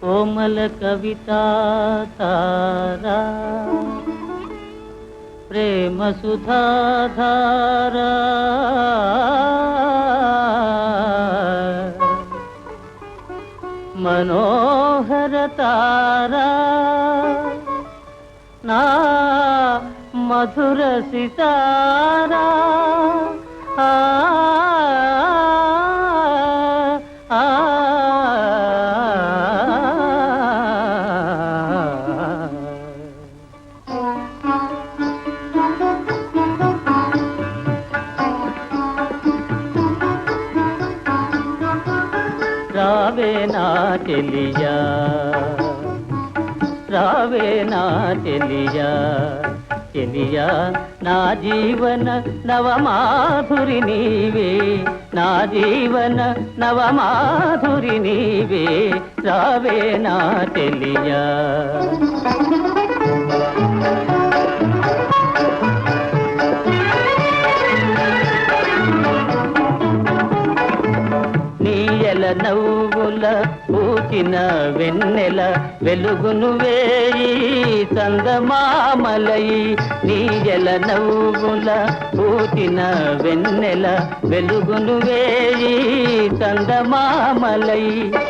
कोमल कविता तारा। प्रेम सुधा धारा। मनोहर तारा। ना मधुर सितारा। రావే నా తెలియా. రావే నా తెలియా. తెలియా నా జీవన నవమాధురి నీవే. నా జీవన నవమాధురి నీవే. రావే నా తెలియా. వెన్నెల నవ్వుల పూచిన వెన్నెల వెలుగును వేయి చందమామలయి నీయల నవ్వుల పూచిన వెన్నెల వెలుగును వేయి చందమామలై. నీ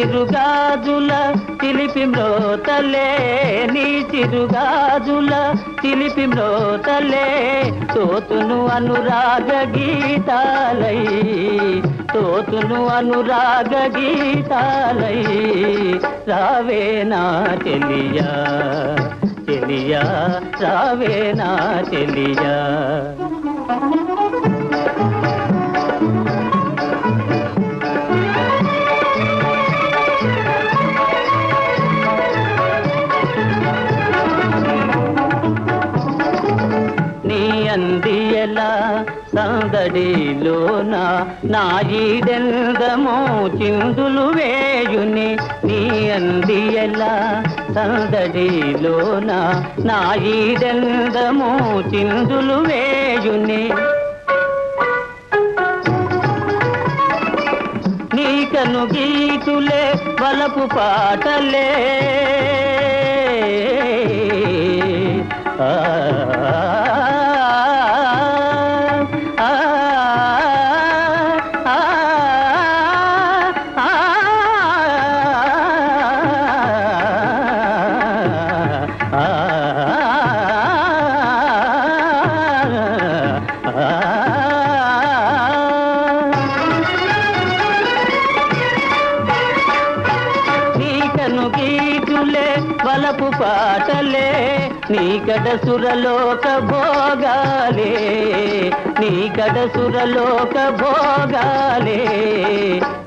చిరుగాజుల చిలిపి మ్రోతలే నీ చిరుగాజుల చిలిపి మ్రోతలే. తోతును అనురాగ గీతాలై తోతును అనురాగ గీతాలై. రావే నా తెలియా చెలియా రావే నా చెలియా. ఎలా సందడిలోన నా ఈడెందమో చిందులు వేయుని నీ అంది ఎలా సందడిలోన నా ఈడెందమో చిందులు వేయుని. నీకను గీతులే వలపు పాటలే. గీతులే వలపు పాటలే నీ నీకడ సురలోక భోగాలే నీ నీకడ సురలోక భోగాలే.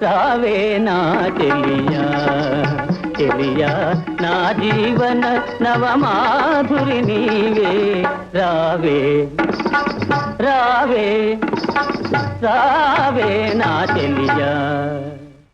రావే నా తెలియా తెలియా నా జీవన నవమాధురి నీవే. రావే రావే రావే నా తెలియా